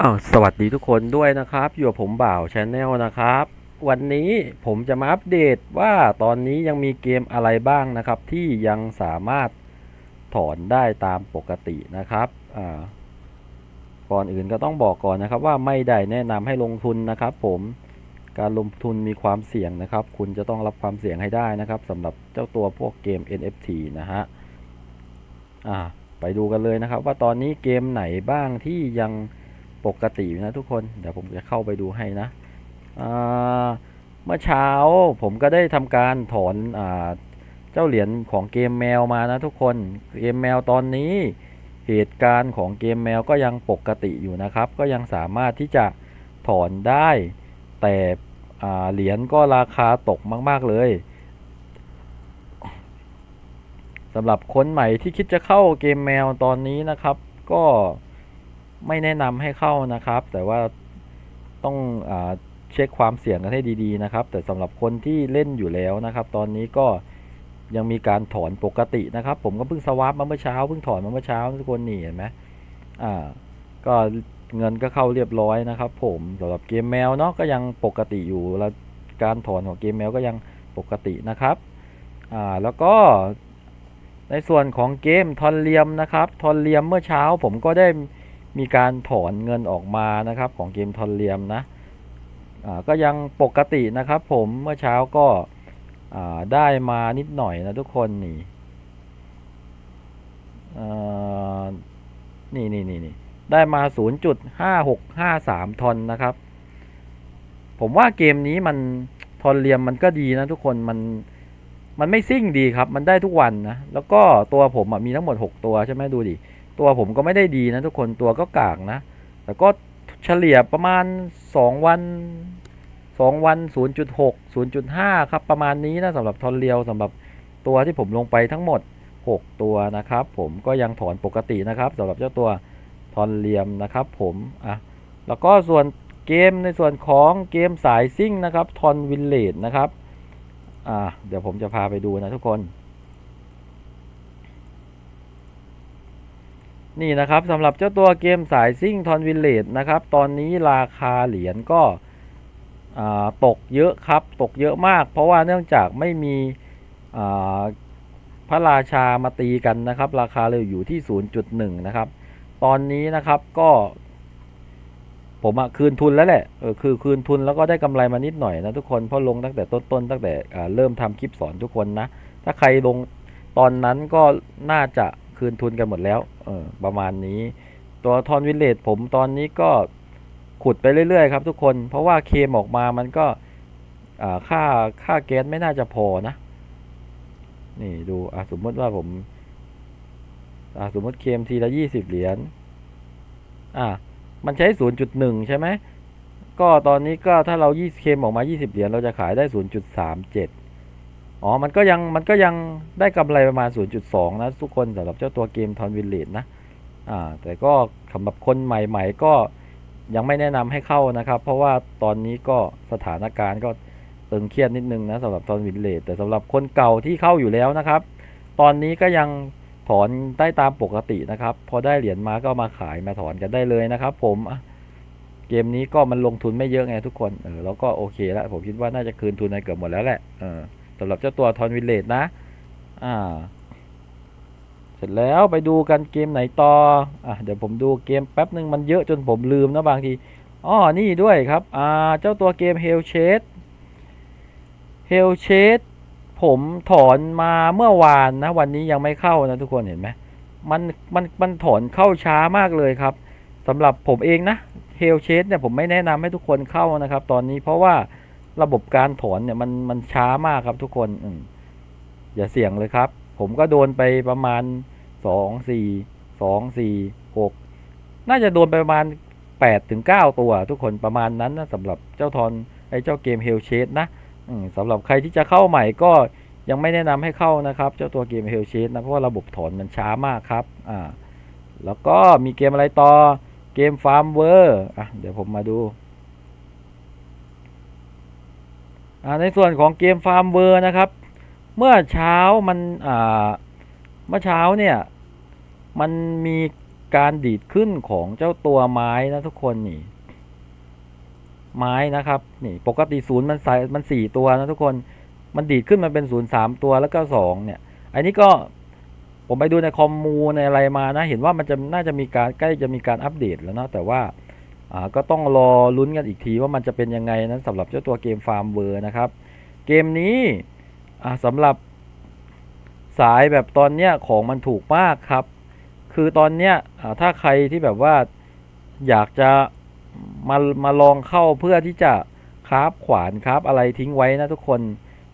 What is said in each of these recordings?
อ้าวสวัสดีทุกคนด้วยนะครับ อยู่กับผมบ่าวชาแนลนะครับ วันนี้ผมจะมาอัปเดตว่าตอนนี้ยังมีเกมอะไรบ้างนะครับ ที่ยังสามารถถอนได้ตามปกตินะครับอ่าก่อนอื่นก็ต้องบอกก่อนนะครับ ว่าไม่ได้แนะนำให้ลงทุนนะครับ ผมการลงทุนมีความเสี่ยงนะครับ คุณจะต้องรับความเสี่ยงให้ได้นะครับสำหรับเจ้าตัวพวกเกม NFT นะฮะอ่าไปดูกันเลยนะครับ ว่าตอนนี้เกมไหนบ้างที่ยัง ปกติอยู่นะทุกคน เดี๋ยวผมจะเข้าไปดูให้นะเมื่อเช้าผมก็ได้ทำการถอนอเจ้าเหรียญของเกมแมวมานะทุกคน เกมแมวตอนนี้เหตุการณ์ของเกมแมวก็ยังปกติอยู่นะครับ ก็ยังสามารถที่จะถอนได้ แต่เหรียญก็ราคาตกมาก ๆ เลยสำหรับคนใหม่ที่คิดจะเข้าเกมแมวตอนนี้นะครับ ก็ ไม่แนะนำให้เข้านะครับ แต่ว่าต้องอเช็คความเสี่ยงกันให้ดีๆนะครับ แต่สำหรับคนที่เล่นอยู่แล้วนะครับ ตอนนี้ก็ยังมีการถอนปกตินะครับ ผมก็เพิ่งสวาปมาเมื่อเช้าเพิ่งถอนมาเมื่อเช้าทุกคนนี่เห็นไหมอ่า ก็เงินก็เข้าเรียบร้อยนะครับ ผมสำหรับเกมแมวเนาะก็ยังปกติอยู่แล้วการถอนของเกมแมวก็ยังปกตินะครับอ่าแล้วก็ในส่วนของเกมทอนเลียมนะครับ ทอนเลียมเมื่อเช้าผมก็ได้ มีการถอนเงินออกมานะครับ ของเกมทอนเลียมนะก็ยังปกตินะครับ ผมเมื่อเช้าก็ได้มานิดหน่อยนะทุกคนนี่อ่นี่นี่นี่นได้มา 0.5653 ทอนนะครับ ผมว่าเกมนี้มันทอนเรียมมันก็ดีนะทุกคนมันมันไม่ซิ่งดีครับ มันได้ทุกวันนะ แล้วก็ตัวผมมีทั้งหมด 6 ตัวใช่ไหมดูดิ ตัวผมก็ไม่ได้ดีนะทุกคนตัวก็กากนะ แต่ก็เฉลี่ยประมาณ 2 วัน 2 วัน 0.6 0.5 ครับ ประมาณนี้นะสำหรับทอนเรียวสำหรับตัวที่ผมลงไปทั้งหมด 6 ตัวนะครับ ผมก็ยังถอนปกตินะครับสำหรับเจ้าตัวทอนเลียมนะครับผมอะแล้วก็ส่วนเกมในส่วนของเกมสายซิ่งนะครับทอนวิลเลจนะครับอ่าเดี๋ยวผมจะพาไปดูนะทุกคน นี่นะครับสำหรับเจ้าตัวเกมสายซิ่งทอนวิลเลจนะครับ ตอนนี้ราคาเหรียญก็ตกเยอะครับ ตกเยอะมาก เพราะว่าเนื่องจากไม่มีพระราชามาตีกันนะครับ ราคาเลยอยู่ที่ 0.1 นะครับ ตอนนี้นะครับก็ ผมอะคืนทุนแล้วแหละเออคือคืนทุนแล้วก็ได้กำไรมานิดหน่อยนะทุกคนเพราะลงตั้งแต่ต้นๆตั้งแต่เริ่มทำคลิปสอนทุกคนนะ ถ้าใครลงตอนนั้นก็น่าจะ คืนทุนกันหมดแล้วเออประมาณนี้ ตัวทอนวิลเลจผมตอนนี้ก็ขุดไปเรื่อยๆครับทุกคน เพราะว่าเคมออกมามันก็ค่าค่าแก๊สไม่น่าจะพอนะ นี่ดูสมมติว่าผมสมมติเคมทีละยี่สิบเหรียญอ่ามันใช้ศูนย์จุดหนึ่งใช่ไหมก็ตอนนี้ก็ถ้าเรายี่เคมออกมายี่สิบเหรียญเราจะขายได้ศูนย์จุดสามเจ็ด อ๋อ มันก็ยังมันก็ยังได้กำไรประมาณศูนย์จุดสองนะ ทุกคนสำหรับเจ้าตัวเกมทอนวิลเลจนะ อ่า แต่ก็สำหรับคนใหม่ ๆ ก็ยังไม่แนะนำให้เข้านะครับ เพราะว่าตอนนี้ก็สถานการณ์ก็ตึงเครียดนิดนึงนะสำหรับทอนวิลเลจแต่สำหรับคนเก่าที่เข้าอยู่แล้วนะครับ ตอนนี้ก็ยังถอนได้ตามปกตินะครับ พอได้เหรียญมาก็มาขายมาถอนกันได้เลยนะครับ ผมเกมนี้ก็มันลงทุนไม่เยอะไงทุกคนเออแล้วก็โอเคแล้วผมคิดว่าน่าจะคืนทุนในเกือบหมดแล้วแหละเออ สำหรับเจ้าตัวทอนวิลเลจนะ อ่า เสร็จแล้วไปดูกันเกมไหนต่อ อะเดี๋ยวผมดูเกมแป๊บหนึ่งมันเยอะจนผมลืมนะบางทีอ๋อนี่ด้วยครับ อ่า เจ้าตัวเกม Hell Chase Hell Chase ผมถอนมาเมื่อวานนะ วันนี้ยังไม่เข้านะทุกคนเห็นไหมมันมันมันถอนเข้าช้ามากเลยครับสำหรับผมเองนะเฮลเชสเนี่ยผมไม่แนะนำให้ทุกคนเข้านะครับ ตอนนี้เพราะว่า ระบบการถอนเนี่ยมันมันช้ามากครับทุกคนอือย่าเสี่ยงเลยครับ ผมก็โดนไปประมาณสองสี่สองสี่หกน่าจะโดนไปประมาณแปดถึงเก้าตัว ทุกคนประมาณนั้นนะสำหรับเจ้าทอนไอ้เจ้าเกมเฮลเชสนะสำหรับใครที่จะเข้าใหม่ก็ยังไม่แนะนำให้เข้านะครับ เจ้าตัวเกมเฮลเชสนะเพราะว่าระบบถอนมันช้ามากครับอ่าแล้วก็มีเกมอะไรต่อเกมฟาร์มเวอร์อะเดี๋ยวผมมาดูอ่า ในส่วนของเกมฟาร์มเวอร์นะครับ เมื่อเช้ามันเมื่อเช้าเนี่ยมันมีการดีดขึ้นของเจ้าตัวไม้นะทุกคนนี่ ไม้นะครับนี่ปกติศูนย์มันใส่มันสี่ตัวนะทุกคนมันดีดขึ้นมาเป็นศูนย์สามตัวแล้วก็สองเนี่ย อันนี้ก็ผมไปดูในคอมมูในอะไรมานะ เห็นว่ามันจะน่าจะมีการใกล้จะมีการอัปเดตแล้วเนาะแต่ว่า ก็ต้องรอลุ้นกันอีกทีว่ามันจะเป็นยังไงนั้นสำหรับเจ้าตัวเกมฟาร์มเวอร์นะครับ เกมนี้สำหรับสายแบบตอนเนี้ยของมันถูกมากครับ คือตอนเนี้ยถ้าใครที่แบบว่าอยากจะมามาลองเข้าเพื่อที่จะคราฟขวานคราฟอะไรทิ้งไว้นะทุกคน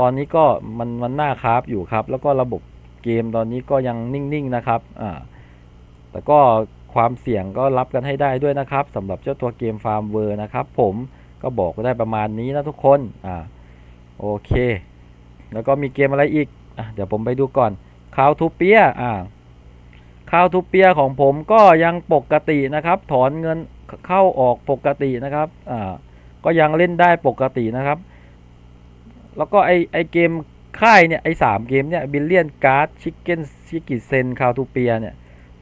ตอนนี้ก็มันมันหน่าคราฟอยู่ครับ แล้วก็ระบบเกมตอนนี้ก็ยังนิ่งๆนะครับ อ่า แต่ก็ ความเสี่ยงก็รับกันให้ได้ด้วยนะครับสำหรับเจ้าตัวเกมฟาร์มเวอร์นะครับผมก็บอกได้ประมาณนี้นะทุกคนอ่าโอเค แล้วก็มีเกมอะไรอีกอะเดี๋ยวผมไปดูก่อนคาวทูเปียอ่าคาวทูเปียของผมก็ยังปกตินะครับ ถอนเงินเข้าออกปกตินะครับอ่าก็ยังเล่นได้ปกตินะครับ แล้วก็ไอไอเกมค่ายเนี่ยไอสามเกมเนี่ยบิลเลียนการ์ดชิคเก้นชิกิเซนคาวทูเปียเนี่ย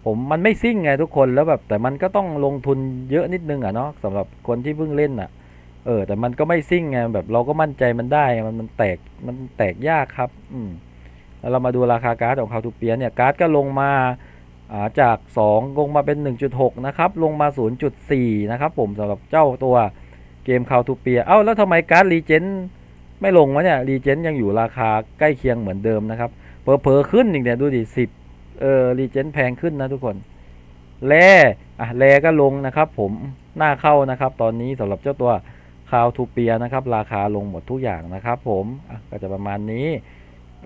ผมมันไม่ซิ่งไงทุกคนแล้วแบบ แต่มันก็ต้องลงทุนเยอะนิดนึงอะเนาะสำหรับคนที่เพิ่งเล่นอะ เออ แต่มันก็ไม่ซิ่งไงแบบเราก็มั่นใจมันได้มันมันแตกมันแตกยากครับ อืมแล้วเรามาดูราคาการ์ดของคาทูเปียเนี่ยการ์ดก็ลงมาอ่าจาก 2 ลงมาเป็น 1.6 นะครับ ลงมา 0.4 นะครับ ผมสำหรับเจ้าตัวเกมคาทูเปีย เอ้า แล้วทำไมการ์ดรีเจนไม่ลงวะเนี่ยรีเจนยังอยู่ราคาใกล้เคียงเหมือนเดิมนะครับเผลอขึ้นอีกเนี่ยดูดิสิบ เออรีเจนแพงขึ้นนะทุกคนแลอะแลก็ลงนะครับ ผมหน้าเข้านะครับ ตอนนี้สำหรับเจ้าตัวคาวทูเปียนะครับ ราคาลงหมดทุกอย่างนะครับ ผมก็จะประมาณนี้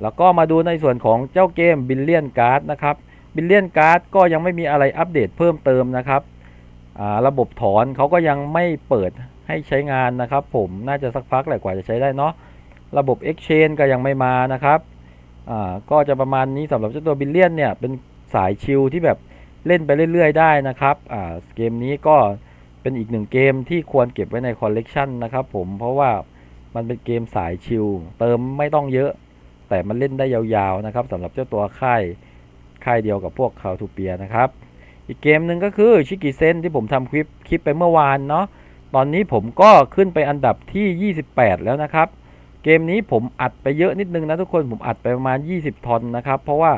แล้วก็มาดูในส่วนของเจ้าเกมบิลเลียนการ์ดนะครับบิลเลียนการ์ดก็ยังไม่มีอะไรอัปเดตเพิ่มเติมนะครับระบบถอนเขาก็ยังไม่เปิดให้ใช้งานนะครับ ผมน่าจะสักพักแหละกว่าจะใช้ได้เนาะระบบ Exchange ก็ยังไม่มานะครับ อ่าก็จะประมาณนี้สำหรับเจ้าตัวบิลเลียนเนี่ยเป็นสายชิลที่แบบเล่นไปเรื่อยๆได้นะครับอ่าเกมนี้ก็เป็นอีกหนึ่งเกมที่ควรเก็บไว้ในคอลเลกชันนะครับผมเพราะว่ามันเป็นเกมสายชิลเติมไม่ต้องเยอะ แต่มันเล่นได้ยาวๆนะครับสำหรับเจ้าตัวค่ายค่ายเดียวกับพวกคาวทูเปียนะครับ อีกเกมหนึ่งก็คือชิกิเซนที่ผมทำคลิปคลิปไปเมื่อวานเนาะตอนนี้ผมก็ขึ้นไปอันดับที่ 28 แล้วนะครับ เกมนี้ผมอัดไปเยอะนิดนึงนะทุกคนผมอัดไปประมาณ 20ทอนนะครับ เพราะว่า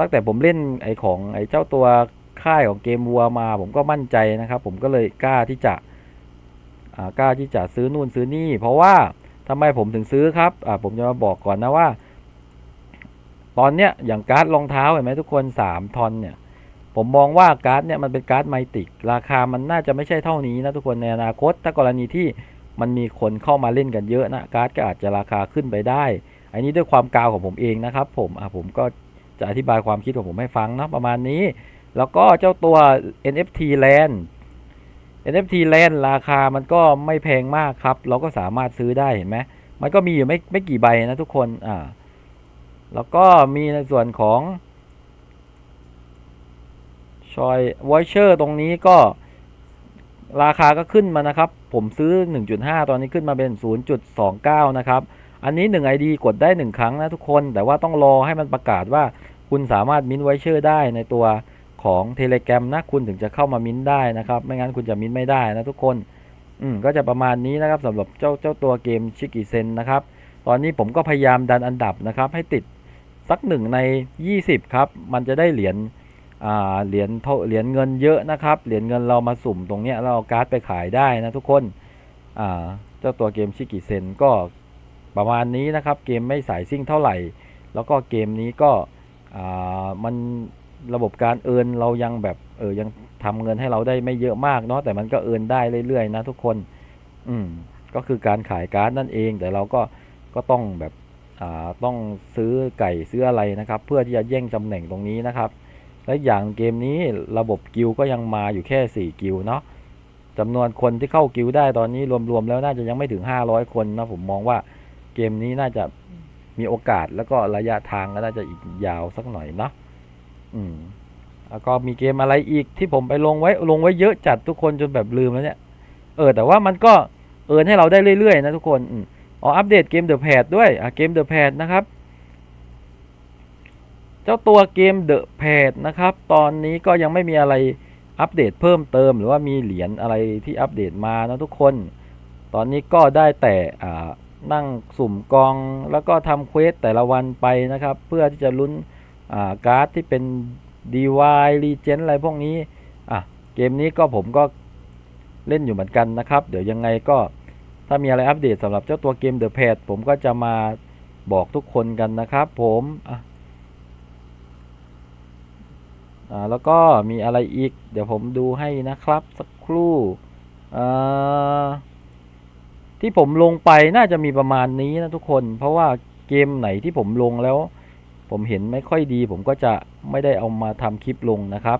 ตั้งแต่ผมเล่นไอของไอเจ้าตัวค่ายของเกมวัวมา ผมก็มั่นใจนะครับ ผมก็เลยกล้าที่จะกล้าที่จะซื้อนู่นซื้อนี่ เพราะว่าทำไมผมถึงซื้อครับผมจะมาบอกก่อนนะว่า ตอนเนี้ยอย่างการ์ดรองเท้าเห็นไหมทุกคน 3ทอนเนี่ยผมมองว่าการ์ดเนี่ยมันเป็นการ์ดไมติก ราคามันน่าจะไม่ใช่เท่านี้นะทุกคนในอนาคตถ้ากรณีที่ มันมีคนเข้ามาเล่นกันเยอะนะการ์ดก็อาจจะราคาขึ้นไปได้ อันนี้ด้วยความกาวของผมเองนะครับ ผมอะผมก็จะอธิบายความคิดของผมให้ฟังนะประมาณนี้ แล้วก็เจ้าตัว NFT Land NFT Land ราคามันก็ไม่แพงมากครับ เราก็สามารถซื้อได้เห็นไหมมันก็มีอยู่ไม่ไม่กี่ใบนะทุกคนอ่าแล้วก็มีในส่วนของชอยวอยเชอร์ตรงนี้ก็ราคาก็ขึ้นมานะครับ ผมซื้อ 1.5 ตอนนี้ขึ้นมาเป็น 0.29 นะครับ อันนี้ 1 ID กดได้ 1 ครั้งนะทุกคน แต่ว่าต้องรอให้มันประกาศว่าคุณสามารถมิ้นไวเชอร์ได้ในตัวของ Telegram นะคุณถึงจะเข้ามามิ้นได้นะครับ ไม่งั้นคุณจะมิ้นไม่ได้นะทุกคน อืมก็จะประมาณนี้นะครับสำหรับเจ้าเจ้าตัวเกมชิกิเซนนะครับ ตอนนี้ผมก็พยายามดันอันดับนะครับให้ติดสักหนึ่งใน 20 ครับ มันจะได้เหรียญ เหรียญเท่าเหรียญเงินเยอะนะครับเหรียญเงินเรามาสุ่มตรงเนี้ยเราเอาการ์ดไปขายได้นะทุกคนเจ้าตัวเกมชิกิเซนก็ประมาณนี้นะครับเกมไม่สายซิ่งเท่าไหร่ แล้วก็เกมนี้ก็มันระบบการเอินเรายังแบบเออยังทำเงินให้เราได้ไม่เยอะมากเนาะแต่มันก็เอินได้เรื่อยๆนะทุกคนอืมก็คือการขายการ์ดนั่นเองแต่เราก็ก็ต้องแบบอ่าต้องซื้อไก่ซื้ออะไรนะครับ เพื่อที่จะแย่งตำแหน่งตรงนี้นะครับ และอย่างเกมนี้ระบบกิลก็ยังมาอยู่แค่ 4 กิลเนาะจำนวนคนที่เข้ากิลได้ตอนนี้รวมๆแล้วน่าจะยังไม่ถึง 500 คนนะผมมองว่าเกมนี้น่าจะมีโอกาสแล้วก็ระยะทางก็น่าจะอีกยาวสักหน่อยเนาะอืมแล้วก็มีเกมอะไรอีกที่ผมไปลงไว้ลงไว้เยอะจัดทุกคนจนแบบลืมแล้วเนี่ยเออแต่ว่ามันก็เอินให้เราได้เรื่อยๆนะทุกคนอืมอ๋ออัปเดตเกมเดอะแพดด้วยอะเกมเดอะแพดนะครับ จ้าตัวเกม The p a d นะครับ ตอนนี้ก็ยังไม่มีอะไรอัปเดตเพิ่มเติม หรือว่ามีเหรียญอะไรที่อัปเดตมานะทุกคน ตอนนี้ก็ได้แต่นั่งสุ่มกอง แล้วก็ทำเควสแต่ละวันไปนะครับ เพื่อที่จะลุ้นาการ์ดที่เป็น DY Legend อะไรพวกนี้อะเกมนี้ก็ผมก็เล่นอยู่เหมือนกันนะครับ เดี๋ยวยังไงก็ถ้ามีอะไรอัปเดตสำหรับเจ้าตัวเกม The p a d ผมก็จะมาบอกทุกคนกันนะครับ ผมอะ อ่าแล้วก็มีอะไรอีก เดี๋ยวผมดูให้นะครับ สักครู่อ่าที่ผมลงไปน่าจะมีประมาณนี้นะทุกคน เพราะว่าเกมไหนที่ผมลงแล้ว ผมเห็นไม่ค่อยดี ผมก็จะไม่ได้เอามาทำคลิปลงนะครับ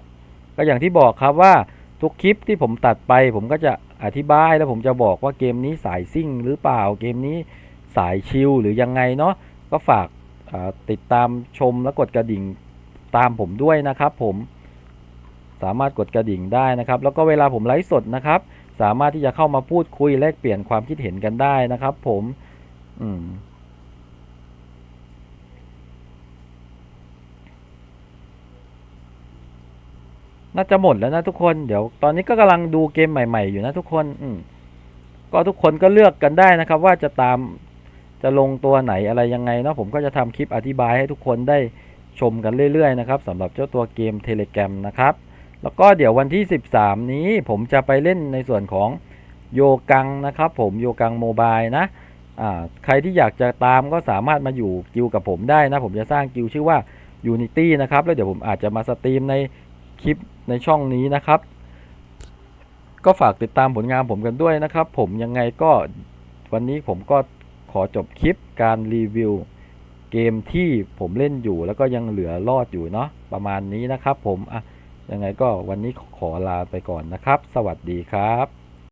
ก็อย่างที่บอกครับว่าทุกคลิปที่ผมตัดไป ผมก็จะอธิบายแล้วผมจะบอกว่าเกมนี้สายซิ่งหรือเปล่าเกมนี้สายชิลหรือยังไงเนาะก็ฝากติดตามชมและกดกระดิ่ง ตามผมด้วยนะครับ ผมสามารถกดกระดิ่งได้นะครับ แล้วก็เวลาผมไลฟ์สดนะครับ สามารถที่จะเข้ามาพูดคุยแลกเปลี่ยนความคิดเห็นกันได้นะครับ ผมอืมน่าจะหมดแล้วนะทุกคนเดี๋ยวตอนนี้ก็กำลังดูเกมใหม่ ๆ อยู่นะทุกคนอืมก็ทุกคนก็เลือกกันได้นะครับ ว่าจะตามจะลงตัวไหนอะไรยังไงเนาะผมก็จะทำคลิปอธิบายให้ทุกคนได้ ชมกันเรื่อยๆนะครับสำหรับเจ้าตัวเกม Telegram นะครับ แล้วก็เดี๋ยววันที่ 13 นี้ผมจะไปเล่นในส่วนของโยกังนะครับผมโยกังโมบายนะใครที่อยากจะตามก็สามารถมาอยู่กิวกับผมได้นะ ผมจะสร้างกิวชื่อว่า Unity นะครับ แล้วเดี๋ยวผมอาจจะมาสตรีมในคลิปในช่องนี้นะครับ ก็ฝากติดตามผลงานผมกันด้วยนะครับ ผมยังไงก็วันนี้ผมก็ขอจบคลิปการรีวิว เกมที่ผมเล่นอยู่แล้วก็ยังเหลือรอดอยู่เนาะประมาณนี้นะครับผมอะยังไงก็วันนี้ขอลาไปก่อนนะครับ สวัสดีครับ